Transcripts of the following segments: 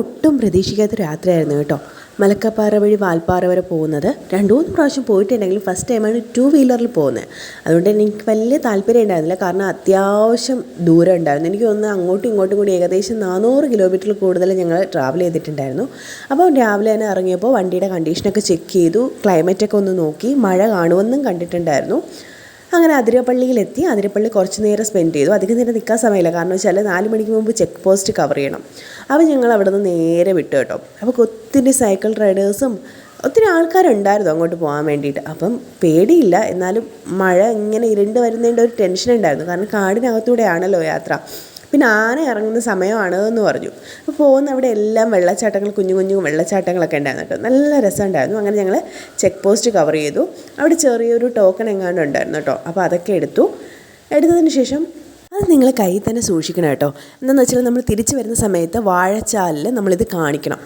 ഒട്ടും പ്രതീക്ഷിക്കാത്ത രാത്രിയായിരുന്നു കേട്ടോ. മലക്കപ്പാറ വഴി വാൽപ്പാറ വരെ പോകുന്നത് രണ്ട് മൂന്ന് പ്രാവശ്യം പോയിട്ടുണ്ടെങ്കിലും ഫസ്റ്റ് ടൈമാണ് ടു വീലറിൽ പോകുന്നത്. അതുകൊണ്ട് തന്നെ എനിക്ക് വലിയ താല്പര്യം ഉണ്ടായിരുന്നില്ല. കാരണം അത്യാവശ്യം ദൂരം ഉണ്ടായിരുന്നു. എനിക്ക് ഒന്ന് അങ്ങോട്ടും ഇങ്ങോട്ടും കൂടി ഏകദേശം നാനൂറ് കിലോമീറ്ററിൽ കൂടുതൽ ഞങ്ങൾ ട്രാവൽ ചെയ്തിട്ടുണ്ടായിരുന്നു. അപ്പോൾ രാവിലെ തന്നെ ഇറങ്ങിയപ്പോൾ വണ്ടിയുടെ കണ്ടീഷനൊക്കെ ചെക്ക് ചെയ്തു. ക്ലൈമറ്റൊക്കെ ഒന്ന് നോക്കി. മഴ കാണുമെന്നും കണ്ടിട്ടുണ്ടായിരുന്നു. അങ്ങനെ അതിരപ്പള്ളിയിലെത്തി. അതിരപ്പള്ളി കുറച്ച് നേരം സ്പെൻഡ് ചെയ്തു. അധികം നേരം നിൽക്കാൻ സമയമില്ല. കാരണം വെച്ചാൽ നാല് മണിക്ക് മുമ്പ് ചെക്ക് പോസ്റ്റ് കവർ ചെയ്യണം. അപ്പോൾ ഞങ്ങൾ അവിടെ നിന്ന് നേരെ വിട്ടു കേട്ടോ. അപ്പോൾ ഒത്തിരി സൈക്കിൾ റൈഡേഴ്സും ഒത്തിരി ആൾക്കാരുണ്ടായിരുന്നു അങ്ങോട്ട് പോകാൻ വേണ്ടിയിട്ട്. അപ്പം പേടിയില്ല. എന്നാലും മഴ ഇങ്ങനെ ഇരുണ്ട് വരുന്നതിന്റെ ഒരു ടെൻഷൻ ഉണ്ടായിരുന്നു. കാരണം കാടിനകത്തൂടെയാണല്ലോ യാത്ര. പിന്നെ ആന ഇറങ്ങുന്ന സമയമാണ് എന്ന് പറഞ്ഞു. അപ്പോൾ പോകുന്ന അവിടെ എല്ലാം വെള്ളച്ചാട്ടങ്ങൾ കുഞ്ഞു കുഞ്ഞു വെള്ളച്ചാട്ടങ്ങളൊക്കെ ഉണ്ടായിരുന്നു കേട്ടോ. നല്ല രസമുണ്ടായിരുന്നു. അങ്ങനെ ഞങ്ങൾ ചെക്ക് പോസ്റ്റ് കവർ ചെയ്തു. അവിടെ ചെറിയൊരു ടോക്കൺ എങ്ങാണ്ട് ഉണ്ടായിരുന്നു കേട്ടോ. അപ്പോൾ അതൊക്കെ എടുത്തു. എടുത്തതിന് ശേഷം നിങ്ങൾ കയ്യിൽ തന്നെ സൂക്ഷിക്കണം കേട്ടോ. എന്താണെന്ന് വെച്ചാൽ നമ്മൾ തിരിച്ചു വരുന്ന സമയത്ത് വാഴച്ചാലിൽ നമ്മളിത് കാണിക്കണം.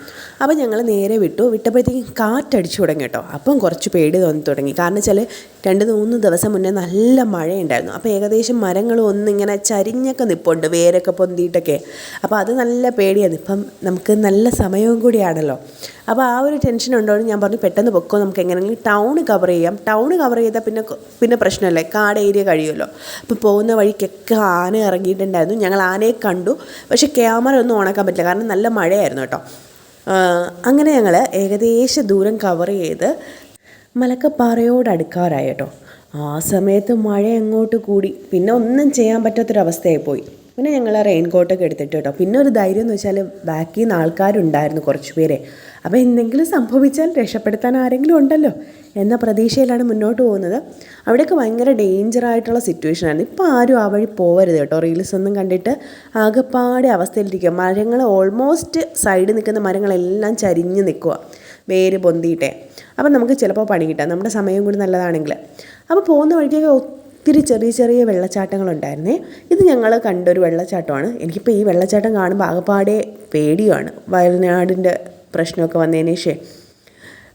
അപ്പോൾ ഞങ്ങൾ നേരെ വിട്ടു. വിട്ടപ്പോഴത്തേക്കും കാറ്റടിച്ചു തുടങ്ങി കേട്ടോ. അപ്പം കുറച്ച് പേടി തോന്നി തുടങ്ങി. കാരണം വെച്ചാൽ രണ്ട് മൂന്ന് ദിവസം മുന്നേ നല്ല മഴയുണ്ടായിരുന്നു. അപ്പോൾ ഏകദേശം മരങ്ങളും ഒന്നിങ്ങനെ ചരിഞ്ഞൊക്കെ നിൽപ്പുണ്ട് വേരൊക്കെ പൊന്തിയിട്ടൊക്കെ. അപ്പോൾ അത് നല്ല പേടിയാണ് ഇപ്പം നമുക്ക് നല്ല സമയവും കൂടിയാണല്ലോ. അപ്പോൾ ആ ഒരു ടെൻഷൻ ഉണ്ടോന്ന് ഞാൻ പറഞ്ഞു പെട്ടെന്ന് പൊക്കോ. നമുക്ക് എങ്ങനെയെങ്കിലും ടൗൺ കവർ ചെയ്യാം. ടൗൺ കവർ ചെയ്താൽ പിന്നെ പിന്നെ പ്രശ്നമല്ലേ. കാട് ഏരിയ കഴിയുമല്ലോ. അപ്പോൾ പോകുന്ന വഴിക്കൊക്കെ ആന ഇറങ്ങിയിട്ടുണ്ടായിരുന്നു. ഞങ്ങൾ ആനയെ കണ്ടു. പക്ഷേ ക്യാമറ ഒന്നും ഓണാക്കാൻ പറ്റില്ല. കാരണം നല്ല മഴയായിരുന്നു കേട്ടോ. അങ്ങനെ ഞങ്ങൾ ഏകദേശം ദൂരം കവർ ചെയ്ത് മലക്കപ്പാറയോട് അടുക്കാറായി കേട്ടോ. ആ സമയത്ത് മഴ എങ്ങോട്ട് കൂടി? പിന്നെ ഒന്നും ചെയ്യാൻ പറ്റാത്തൊരവസ്ഥയായി പോയി. പിന്നെ ഞങ്ങൾ റെയിൻ കോട്ടൊക്കെ എടുത്തിട്ട് കേട്ടോ. പിന്നെ ഒരു ധൈര്യം എന്ന് വെച്ചാൽ ബാക്കിൽ നിന്ന് ആൾക്കാരുണ്ടായിരുന്നു കുറച്ച് പേരെ. അപ്പോൾ എന്തെങ്കിലും സംഭവിച്ചാൽ രക്ഷപ്പെടുത്താൻ ആരെങ്കിലും ഉണ്ടല്ലോ എന്ന പ്രതീക്ഷയിലാണ് മുന്നോട്ട് പോകുന്നത്. അവിടെയൊക്കെ ഭയങ്കര ഡേഞ്ചറായിട്ടുള്ള സിറ്റുവേഷൻ ആയിരുന്നു. ഇപ്പോൾ ആരും ആ വഴി പോവരുത് കേട്ടോ. റീൽസ് ഒന്നും കണ്ടിട്ട് ആകെപ്പാടെ അവസ്ഥയിലിരിക്കുക മരങ്ങൾ ഓൾമോസ്റ്റ് സൈഡിൽ നിൽക്കുന്ന മരങ്ങളെല്ലാം ചരിഞ്ഞ് നിൽക്കുക വേര് പൊന്തിയിട്ടേ. അപ്പം നമുക്ക് ചിലപ്പോൾ പണി കിട്ടാം. നമ്മുടെ സമയം കൂടി നല്ലതാണെങ്കിൽ അപ്പോൾ പോകുന്ന വഴിക്കൊക്കെ ഒത്തിരി ചെറിയ ചെറിയ വെള്ളച്ചാട്ടങ്ങളുണ്ടായിരുന്നേ. ഇത് ഞങ്ങൾ കണ്ടൊരു വെള്ളച്ചാട്ടമാണ്. എനിക്കിപ്പോൾ ഈ വെള്ളച്ചാട്ടം കാണുമ്പോൾ ആകപ്പാടെ പേടിയാണ്. വയനാടിന്റെ പ്രശ്നമൊക്കെ വന്നതിന് ശേഷം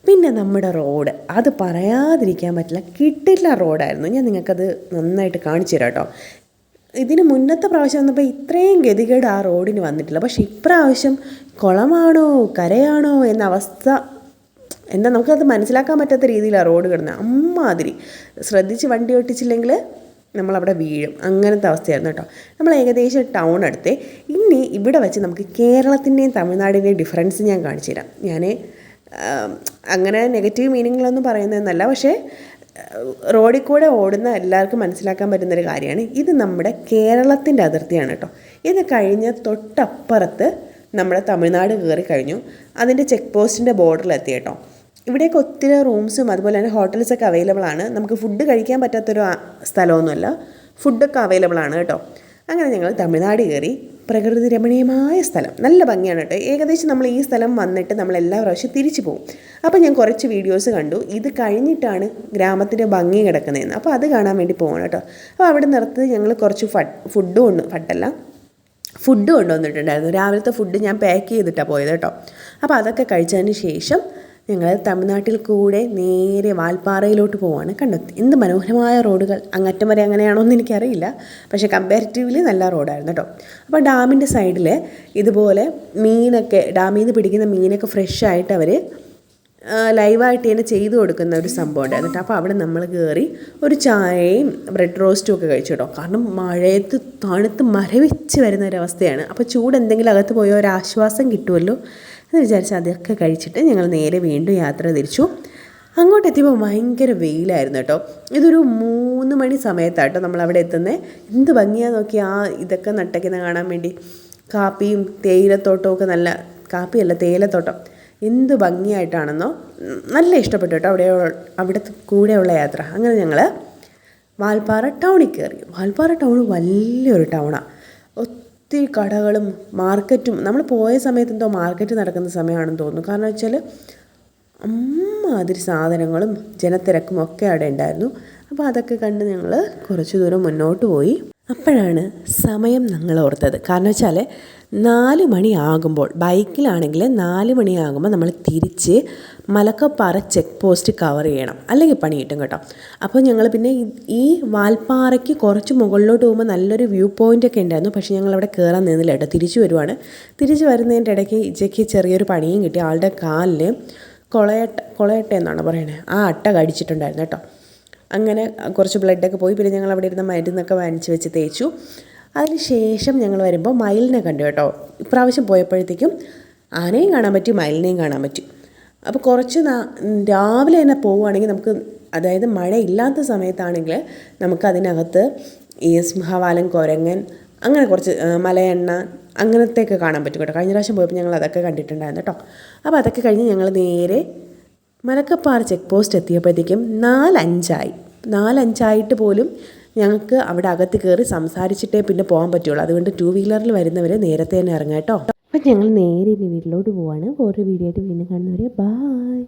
പിന്നെ നമ്മുടെ റോഡ്. അത് പറയാതിരിക്കാൻ പറ്റില്ല. കിട്ടില്ല റോഡായിരുന്നു. ഞാൻ നിങ്ങൾക്കത് നന്നായിട്ട് കാണിച്ചു തരാം കേട്ടോ. ഇതിന് മുന്നത്തെ പ്രാവശ്യം വന്നപ്പോൾ ഇത്രയും ഗതികേട് ആ റോഡിന് വന്നിട്ടില്ല. പക്ഷേ ഇപ്രാവശ്യം കുളമാണോ കരയാണോ എന്ന അവസ്ഥ എന്താ നമുക്കത് മനസ്സിലാക്കാൻ പറ്റാത്ത രീതിയിലാണ് റോഡ് കിടന്നത്. അമ്മാതിരി. ശ്രദ്ധിച്ച് വണ്ടി ഓട്ടിച്ചില്ലെങ്കിൽ നമ്മളവിടെ വീഴും. അങ്ങനത്തെ അവസ്ഥയായിരുന്നു കേട്ടോ. നമ്മൾ ഏകദേശം ടൗൺ അടുത്തേ. ഇനി ഇവിടെ വെച്ച് നമുക്ക് കേരളത്തിന്റെയും തമിഴ്നാടിന്റെയും ഡിഫറൻസ് ഞാൻ കാണിച്ചു തരാം. ഞാൻ അങ്ങനെ നെഗറ്റീവ് മീനിങ്ങിലൊന്നും പറയുന്നതെന്നല്ല. പക്ഷേ റോഡിൽ കൂടെ ഓടുന്ന എല്ലാവർക്കും മനസ്സിലാക്കാൻ പറ്റുന്നൊരു കാര്യമാണ്. ഇത് നമ്മുടെ കേരളത്തിന്റെ അതിർത്തിയാണ് കേട്ടോ. ഇത് കഴിഞ്ഞ് തൊട്ടപ്പുറത്ത് നമ്മുടെ തമിഴ്നാട് കയറി കഴിഞ്ഞു. അതിന്റെ ചെക്ക് പോസ്റ്റിന്റെ ബോർഡറിലെത്തി കേട്ടോ. ഇവിടെയൊക്കെ ഒത്തിരി റൂംസും അതുപോലെ തന്നെ ഹോട്ടൽസൊക്കെ അവൈലബിൾ ആണ്. നമുക്ക് ഫുഡ് കഴിക്കാൻ പറ്റാത്തൊരു സ്ഥലമൊന്നുമല്ല. ഫുഡൊക്കെ അവൈലബിൾ ആണ് കേട്ടോ. അങ്ങനെ ഞങ്ങൾ തമിഴ്നാട് കയറി പ്രകൃതി രമണീയമായ സ്ഥലം. നല്ല ഭംഗിയാണ് കേട്ടോ. ഏകദേശം നമ്മൾ ഈ സ്ഥലം വന്നിട്ട് നമ്മൾ എല്ലാ പ്രാവശ്യം തിരിച്ചു പോകും. അപ്പോൾ ഞാൻ കുറച്ച് വീഡിയോസ് കണ്ടു. ഇത് കഴിഞ്ഞിട്ടാണ് ഗ്രാമത്തിന്റെ ഭംഗി കിടക്കുന്നതെന്ന്. അപ്പോൾ അത് കാണാൻ വേണ്ടി പോകണം കേട്ടോ. അപ്പോൾ അവിടെ നിർത്തി ഞങ്ങൾ കുറച്ച് ഫഡ് ഫുഡ് കൊണ്ട് ഫഡല്ല ഫുഡ് കൊണ്ടുവന്നിട്ടുണ്ടായിരുന്നു. രാവിലത്തെ ഫുഡ് ഞാൻ പാക്ക് ചെയ്തിട്ടാണ് പോയത് കേട്ടോ. അപ്പോൾ അതൊക്കെ കഴിച്ചതിന് ശേഷം ഞങ്ങൾ തമിഴ്നാട്ടിൽ കൂടെ നേരെ വാൽപ്പാറയിലോട്ട് പോവാണ് കണ്ടെത്തി എന്ത് മനോഹരമായ റോഡുകൾ. അങ്ങറ്റം വരെ അങ്ങനെയാണോ എന്ന് എനിക്കറിയില്ല. പക്ഷേ കമ്പാരിറ്റീവ്ലി നല്ല റോഡായിരുന്നു കേട്ടോ. അപ്പോൾ ഡാമിന്റെ സൈഡിൽ ഇതുപോലെ മീനൊക്കെ ഡാമിൽ നിന്ന് പിടിക്കുന്ന മീനൊക്കെ ഫ്രഷ് ആയിട്ട് അവർ ലൈവായിട്ട് തന്നെ ചെയ്തു കൊടുക്കുന്ന ഒരു സംഭവം ഉണ്ടായിരുന്നു അപ്പോൾ അവിടെ നമ്മൾ കയറി ഒരു ചായയും ബ്രെഡ് റോസ്റ്റും ഒക്കെ കഴിച്ചു കേട്ടോ. കാരണം മഴയത്ത് തണുത്ത് മരവിച്ച് വരുന്ന ഒരവസ്ഥയാണ് അപ്പോൾ ചൂട് എന്തെങ്കിലും അകത്ത് പോയോ? ഒരു ആശ്വാസം കിട്ടുമല്ലോ എന്ന് വിചാരിച്ച് അതൊക്കെ കഴിച്ചിട്ട് ഞങ്ങൾ നേരെ വീണ്ടും യാത്ര തിരിച്ചു. അങ്ങോട്ട് എത്തിയപ്പോൾ ഭയങ്കര വെയിലായിരുന്നു കേട്ടോ. ഇതൊരു മൂന്ന് മണി സമയത്താട്ടോ നമ്മൾ അവിടെ എത്തുന്നത് എന്ത് ഭംഗിയാന്ന് നോക്കി ആ ഇതൊക്കെ നട്ടയ്ക്കുന്ന കാണാൻ വേണ്ടി. കാപ്പിയും തേയിലത്തോട്ടവും ഒക്കെ നല്ല കാപ്പിയല്ല തേയിലത്തോട്ടം. എന്ത് ഭംഗിയായിട്ടാണെന്നോ നല്ല ഇഷ്ടപ്പെട്ടു കേട്ടോ. അവിടെ അവിടുത്തെ കൂടെയുള്ള യാത്ര. അങ്ങനെ ഞങ്ങൾ വാൽപ്പാറ ടൗണിൽ കയറി. വാൽപ്പാറ ടൗൺ വലിയൊരു ടൗണാണ് ഒത്തിരി കടകളും മാർക്കറ്റും. നമ്മൾ പോയ സമയത്ത് എന്തോ മാർക്കറ്റ് നടക്കുന്ന സമയമാണെന്ന് തോന്നുന്നു. കാരണം വെച്ചാൽ അമ്മാതിരി സാധനങ്ങളും ജനത്തിരക്കും ഒക്കെ അവിടെ ഉണ്ടായിരുന്നു. അപ്പോൾ അതൊക്കെ കണ്ട് ഞങ്ങൾ കുറച്ച് ദൂരം മുന്നോട്ട് പോയി. അപ്പോഴാണ് സമയം ഞങ്ങൾ ഓർത്തത് കാരണം വെച്ചാൽ നാല് മണിയാകുമ്പോൾ ബൈക്കിലാണെങ്കിൽ നാല് മണിയാകുമ്പോൾ നമ്മൾ തിരിച്ച് മലക്കപ്പാറ ചെക്ക് പോസ്റ്റ് കവർ ചെയ്യണം. അല്ലെങ്കിൽ പണി കിട്ടും കേട്ടോ. അപ്പോൾ ഞങ്ങൾ പിന്നെ ഈ- വാൽപ്പാറയ്ക്ക് കുറച്ച് മുകളിലോട്ട് പോകുമ്പോൾ നല്ലൊരു വ്യൂ പോയിന്റ് ഒക്കെ ഉണ്ടായിരുന്നു. പക്ഷേ ഞങ്ങൾ അവിടെ കയറാൻ നിന്നില്ല കേട്ടോ. തിരിച്ചു വരുവാണ്. തിരിച്ചു വരുന്നതിന്റെ ഇടയ്ക്ക് ഇജയ്ക്ക് ചെറിയൊരു പണിയും കിട്ടി. ആളുടെ കാലിൽ കൊളയട്ട കൊളയട്ട എന്നാണ് പറയണത് ആ അട്ട കടിച്ചിട്ടുണ്ടായിരുന്നു കേട്ടോ. അങ്ങനെ കുറച്ച് ബ്ലഡൊക്കെ പോയി. പിന്നെ ഞങ്ങൾ അവിടെ ഇരുന്ന മരുന്നൊക്കെ വാങ്ങിച്ച് വെച്ച് തേച്ചു. അതിനുശേഷം ഞങ്ങൾ വരുമ്പോൾ മയിലിനെ കണ്ടു കേട്ടോ. ഇപ്രാവശ്യം പോയപ്പോഴത്തേക്കും ആനയും കാണാൻ പറ്റി മയിലിനെയും കാണാൻ പറ്റി. അപ്പോൾ കുറച്ച് രാവിലെ തന്നെ പോവുകയാണെങ്കിൽ നമുക്ക് അതായത് മഴ ഇല്ലാത്ത സമയത്താണെങ്കിൽ നമുക്ക് അതിനകത്ത് ഈ സിംഹവാലൻ കൊരങ്ങൻ അങ്ങനെ കുറച്ച് മലയെണ്ണ അങ്ങനത്തെയൊക്കെ കാണാൻ പറ്റും കേട്ടോ. കഴിഞ്ഞ പ്രാവശ്യം പോയപ്പോൾ ഞങ്ങൾ അതൊക്കെ കണ്ടിട്ടുണ്ടായിരുന്നു കേട്ടോ. അപ്പോൾ അതൊക്കെ കഴിഞ്ഞ് ഞങ്ങൾ നേരെ മലക്കപ്പാറ ചെക്ക് പോസ്റ്റ് എത്തിയപ്പോഴത്തേക്കും നാലഞ്ചായി. നാലഞ്ചായിട്ട് പോലും ഞങ്ങൾക്ക് അവിടെ അകത്ത് കയറി സംസാരിച്ചിട്ടേ പിന്നെ പോകാൻ പറ്റുള്ളൂ. അതുകൊണ്ട് ടു വീലറിൽ വരുന്നവരെ നേരത്തെ തന്നെ ഇറങ്ങാം കേട്ടോ. അപ്പം ഞങ്ങൾ നേരെ ഇനി വീട്ടിലോട്ട് പോവാണ്. ഓരോ വീഡിയോ ആയിട്ട് വീണ്ടും കാണുന്നവരെ ബായ്